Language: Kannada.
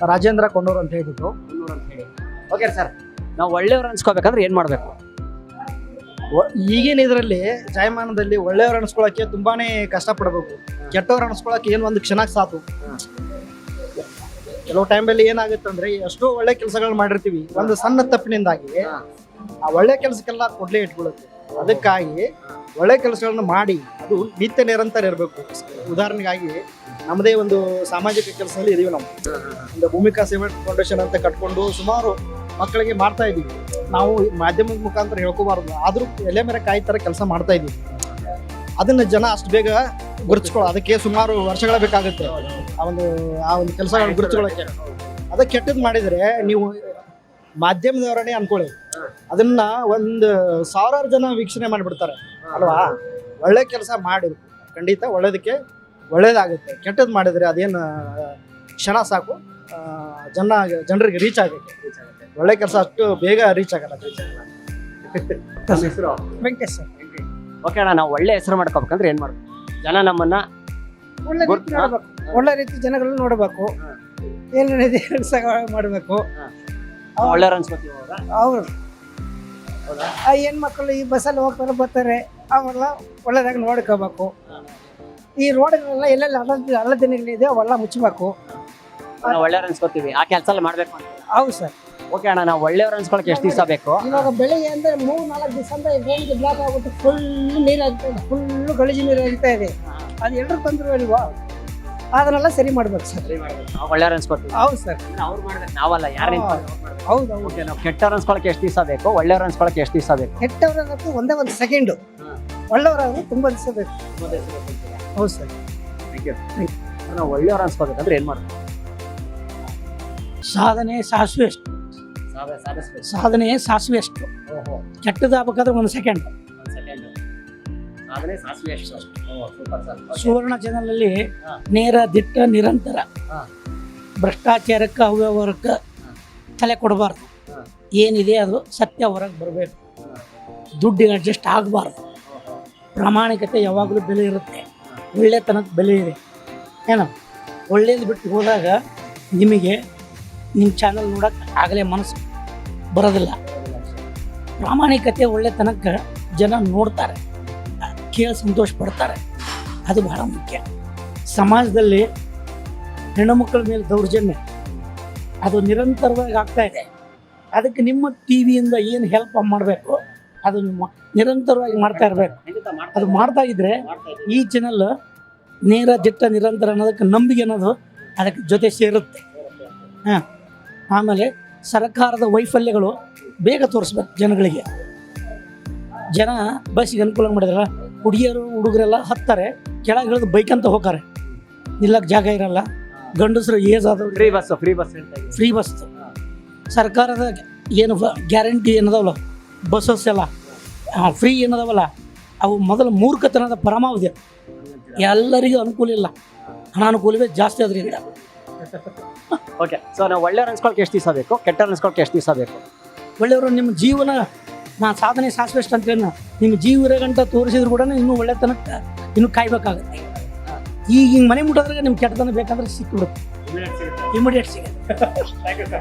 ರಾಜೇಂದ್ರ ಕೊಂಡೂರು ಅಂತ ಹೇಳಿದ್ರು ಓಕೆ ಸರ್ ನಾವು ಒಳ್ಳೆಯವ್ರು ಅನ್ಸ್ಕೋಬೇಕಂದ್ರೆ ಏನ್ ಮಾಡ್ಬೇಕು? ಒ- ಈಗಿನ ಇದರಲ್ಲಿ ಜಾಯಮಾನದಲ್ಲಿ ಒಳ್ಳೆಯವ್ರು ಅನ್ಸ್ಕೊಳಕ್ಕೆ ತುಂಬಾನೇ ಕಷ್ಟಪಡಬೇಕು. ಕೆಟ್ಟವ್ರು ಅನ್ಸ್ಕೊಳಕ್ಕೆ ಏನು ಒಂದು ಕ್ಷಣ ಸಾಕು. ಕೆಲವು ಟೈಮಲ್ಲಿ ಏನಾಗುತ್ತೆ ಅಂದ್ರೆ ಎಷ್ಟೋ ಒಳ್ಳೆ ಕೆಲಸಗಳು ಮಾಡಿರ್ತೀವಿ. ಒಂದು ಸಣ್ಣ ತಪ್ಪಿನಿಂದಾಗಿ. ಆ ಒಳ್ಳೆ ಕೆಲಸಕ್ಕೆಲ್ಲ ಕೊಡ್ಲೇ ಇಟ್ಕೊಳ್ಳುತ್ತೆ ಅದಕ್ಕಾಗಿ ಒಳ್ಳೆ ಕೆಲಸಗಳನ್ನ ಮಾಡಿ, ಅದು ನಿತ್ಯ ನಿರಂತರ ಇರಬೇಕು. ಉದಾಹರಣೆಗಾಗಿ ನಮ್ಮದೇ ಒಂದು ಸಾಮಾಜಿಕ ಕೆಲಸದಲ್ಲಿ ಇದೀವಿ ನಾವು. ಒಂದು ಭೂಮಿಕಾ ಸಿಮೆಂಟ್ ಫೌಂಡೇಶನ್ ಅಂತ ಕಟ್ಕೊಂಡು ಸುಮಾರು ಮಕ್ಕಳಿಗೆ ಮಾಡ್ತಾ ಇದೀವಿ. ನಾವು ಮಾಧ್ಯಮದ ಮುಖಾಂತರ ಹೇಳ್ಕೋಬಾರ್ದು. ಆದರೂ ಎಲೆ ಮೇಲೆ ಕಾಯಿ ತರ ಕೆಲಸ ಮಾಡ್ತಾ ಇದೀವಿ. ಅದನ್ನ ಜನ ಅಷ್ಟು ಬೇಗ ಗುರುತಿಸ್ಕೊಳ್ಳೋ ಅದಕ್ಕೆ ಸುಮಾರು ವರ್ಷಗಳ ಬೇಕಾಗುತ್ತೆ. ಆ ಒಂದು ಆ ಒಂದು ಕೆಲಸಗಳನ್ನ ಗುರುತಿಸ್ಕೊಳ್ಳೋಕ್ಕೆ ಅದಕ್ಕೆ ಕೆಟ್ಟದ್ದು ಮಾಡಿದರೆ ನೀವು ಮಾಧ್ಯಮದವರನ್ನೇ ಅನ್ಕೊಳ್ಳಿ. ಅದನ್ನ ಒಂದು ಸಾವಿರಾರು ಜನ ವೀಕ್ಷಣೆ ಮಾಡಿಬಿಡ್ತಾರೆ. ಅಲ್ವಾ? ಒಳ್ಳೆ ಕೆಲಸ ಮಾಡಿ. ಖಂಡಿತ ಒಳ್ಳೇದಕ್ಕೆ ಒಳ್ಳೇದಾಗುತ್ತೆ. ಕೆಟ್ಟದ್ದು ಮಾಡಿದ್ರೆ ಅದೇನು ಕ್ಷಣ ಸಾಕು. ಜನ ಜನರಿಗೆ ರೀಚ್ ಆಗುತ್ತೆ. ಒಳ್ಳೆ ಕೆಲಸ ಅಷ್ಟು ಬೇಗ ರೀಚ್ ಆಗಲ್ಲ. ಹೆಸರು? ವೆಂಕಟೇಶ್ ಸರ್. ಓಕೆ ಅಣ್ಣ ನಾವು ಒಳ್ಳೆ ಹೆಸರು ಮಾಡ್ಕೋಬೇಕಂದ್ರೆ ಏನು ಮಾಡ್ಬೇಕು? ಜನ ನಮ್ಮನ್ನ ಒಳ್ಳೆ ರೀತಿ ನೋಡ್ಬೇಕು. ಒಳ್ಳೆ ರೀತಿ ಜನಗಳನ್ನ ನೋಡಬೇಕು. ಏನೇನಿದೆ ಮಾಡಬೇಕು. ಒಳ್ಳೆಯವ್ರು ಅನ್ಸ್ಕೊತೀವಿ ಅವ್ರು. ಆ ಹೆಣ್ಮಕ್ಳು ಈ ಬಸ್ಸಲ್ಲಿ ಹೋಗ್ತಾರೆ ಬರ್ತಾರೆ ಅವೆಲ್ಲ ಒಳ್ಳೆದಾಗಿ ನೋಡ್ಕೋಬೇಕು. ಈ ರೋಡ್ಗಳೆಲ್ಲ ಎಲ್ಲೆಲ್ಲಿ ಅಲ್ಲ ಹಳ್ಳದಿನಗಳಿದೆ ಅವೆಲ್ಲ ಮುಚ್ಚಬೇಕು. ನಾವು ಒಳ್ಳೆಯವ್ರು ಅನ್ಸ್ಕೋತೀವಿ. ಆ ಕೆಲಸ ಎಲ್ಲ ಮಾಡ್ಬೇಕು ಅಂತ. ಹೌದು ಸರ್. ಓಕೆ ಅಣ್ಣ ನಾವು ಒಳ್ಳೆಯವ್ರು ಅನ್ಸ್ಕೊಳಕ್ಕೆ ಎಷ್ಟು ದಿವಸ ಬೇಕು? ಇವಾಗ ಬೆಳಿಗ್ಗೆ ಅಂದ್ರೆ ಮೂರು ನಾಲ್ಕು ದಿವಸ ಅಂದ್ರೆ ಬ್ಲಾಕ್ ಆಗ್ಬಿಟ್ಟು ಫುಲ್ ನೀರು ಇದೆ ಫುಲ್ ಗಲೀಜು ನೀರು ಹರಿತಾ ಇದೆ. ಅದು ಎಲ್ಲರೂ ತೊಂದರೆ ಇಲ್ವಾ ಅದನ್ನೆಲ್ಲ ಸರಿ ಮಾಡ್ಬೇಕು ಸರ್. ಒಳ್ಳೆಯವ್ರು ಕೊಡ್ತೀವಿ ಹೌದು ಸರ್. ಅವ್ರು ಮಾಡ್ಬೇಕು. ನಾವಲ್ಲ ಯಾರು ಹೌದು ಹೌದು. ನಾವು ಕೆಟ್ಟವ್ರು ಅನ್ಸ್ಕೊಳಕ್ಕೆ ಎಷ್ಟು ದಿವಸ ಬೇಕು? ಒಳ್ಳೆಯವ್ರು ಅನ್ಸ್ಕೊಳಕ್ಕೆ ಎಷ್ಟು ದಿವಸ ಬೇಕು? ಕೆಟ್ಟವರಾಗಂತೂ ಒಂದೇ ಒಂದು ಸೆಕೆಂಡು. ಒಳ್ಳೆಯವರಾದ್ರೆ ತುಂಬ ದಿವಸ ಬೇಕು. ಹೌದು ಸರ್. ನಾವು ಒಳ್ಳೆಯವ್ರು ಅನ್ಸ್ಕೋಬೇಕಂದ್ರೆ ಏನು ಮಾಡ್ತೀವಿ ಸಾಧನೆ ಸಾಸಿವೆ ಎಷ್ಟು ಸಾಧನೆ ಸಾಸಿವೆ ಎಷ್ಟು ಕೆಟ್ಟದಾಗಬೇಕಾದ್ರೆ ಒಂದ್ ಸೆಕೆಂಡ್. ಸಾಧನೆ ಸಾಸಿವೆ ಅಷ್ಟು ಓ ಸೂಪರ್ ಸರ್ ಸುವರ್ಣ ಚಾನಲಲ್ಲಿ. ನೇರ ದಿಟ್ಟ ನಿರಂತರ ಭ್ರಷ್ಟಾಚಾರಕ್ಕೆ ಅವ್ಯವಹಾರಕ್ಕೆ ತಲೆ ಕೊಡಬಾರ್ದು. ಏನಿದೆ ಅದು ಸತ್ಯ ಹೊರಗೆ ಬರಬೇಕು. ದುಡ್ಡಿಗೆ ಅಡ್ಜಸ್ಟ್ ಆಗಬಾರ್ದು. ಪ್ರಾಮಾಣಿಕತೆ ಯಾವಾಗಲೂ ಬೆಲೆ ಇರುತ್ತೆ. ಒಳ್ಳೆತನಕ್ಕೆ ಬೆಲೆ ಇದೆ. ಏನೋ? ಒಳ್ಳೇದು ಬಿಟ್ಟು ಹೋದಾಗ ನಿಮಗೆ ನಿಮ್ಮ ಚಾನಲ್ ನೋಡೋಕೆ ಆಗಲೇ ಮನಸ್ಸು ಬರೋದಿಲ್ಲ. ಪ್ರಾಮಾಣಿಕತೆ ಒಳ್ಳೆತನಕ್ಕೆ ಜನ ನೋಡ್ತಾರೆ. ಕೇಳಿ ಸಂತೋಷ ಪಡ್ತಾರೆ. ಅದು ಬಹಳ ಮುಖ್ಯ. ಸಮಾಜದಲ್ಲಿ ಹೆಣ್ಣುಮಕ್ಕಳ ಮೇಲೆ ದೌರ್ಜನ್ಯ, ಅದು ನಿರಂತರವಾಗಿ ಆಗ್ತಾ ಇದೆ. ಅದಕ್ಕೆ ನಿಮ್ಮ ಟಿ ವಿಯಿಂದ ಏನು ಹೆಲ್ಪ್ ಮಾಡಬೇಕು, ಅದು ನಿರಂತರವಾಗಿ ಮಾಡ್ತಾ ಇರಬೇಕು. ಅದು ಮಾಡ್ತಾ ಇದ್ರೆ ಈ ಚಾನಲ್ ನೇರ ದಿಟ್ಟ ನಿರಂತರ ಅನ್ನೋದಕ್ಕೆ ನಂಬಿಕೆ ಅನ್ನೋದು ಅದಕ್ಕೆ ಜೊತೆ ಸೇರುತ್ತೆ. ಹಾಂ, ಆಮೇಲೆ ಸರ್ಕಾರದ ವೈಫಲ್ಯಗಳು ಬೇಗ ತೋರಿಸ್ಬೇಕು ಜನಗಳಿಗೆ. ಜನ ಬಸ್ಸಿಗೆ ಅನುಕೂಲ ಮಾಡಿದ್ರಲ್ಲ ಹುಡುಗಿಯರು ಹುಡುಗರೆಲ್ಲ ಹತ್ತಾರೆ ಕೆಳಗೆ ಇಳಿದು ಬೈಕ್ ಅಂತ ಹೋಗ್ತಾರೆ. ನಿಲ್ಲಕ್ಕೆ ಜಾಗ ಇರಲ್ಲ. ಗಂಡಸರು ಏಜ್ ಆದವ್ರು. Free bus free bus free bus ಸರ್ಕಾರದ ಏನು ಗ್ಯಾರಂಟಿ ಏನದವಲ್ಲ? ಬಸ್ಸಸ್ ಎಲ್ಲ. ಫ್ರೀ ಏನದವಲ್ಲ? ಅವು ಮೊದಲು ಮೂರ್ಖತನದ ಪರಮಾವಧಿ ಎಲ್ಲರಿಗೂ ಅನುಕೂಲ ಇಲ್ಲ. ಅನಾನುಕೂಲವೇ ಜಾಸ್ತಿ ಅದರಿಂದ ಓಕೆ ಸೊ ನಾವು ಒಳ್ಳೆಯವ್ರು ಅನ್ಸ್ಕೊಳಕ್ಕೆ ಎಷ್ಟು ದಿವಸ ಬೇಕು? ಕೆಟ್ಟವ್ರು ಅನ್ಸ್ಕೊಳಕ್ಕೆ ಎಷ್ಟು ದಿವಸ ಬೇಕು? ಒಳ್ಳೆಯವರು ನಿಮ್ಮ ಜೀವನ ನಾ ಸಾಧನೆ ಸಾಧಿಸ್ಬೇಕು ಅಂತ ಹೇಳಿ ನಿಮ್ಮ ಜೀವ ಗಂಟ ತೋರಿಸಿದ್ರು ಕೂಡ ಇನ್ನೂ ಒಳ್ಳೆತನ ಇನ್ನೂ ಕಾಯ್ಬೇಕಾಗುತ್ತೆ. ಈಗ ಹಿಂಗೆ ಮನೆ ಮುಟ್ಟೋದ್ರಾಗ ನಿಮ್ಮ ಕೆಟ್ಟತನ ಬೇಕಂದ್ರೆ ಸಿಕ್ಕಿಬಿಡುತ್ತೆ ಇಮಿಡಿಯೇಟ್ ಸಿಗುತ್ತೆ.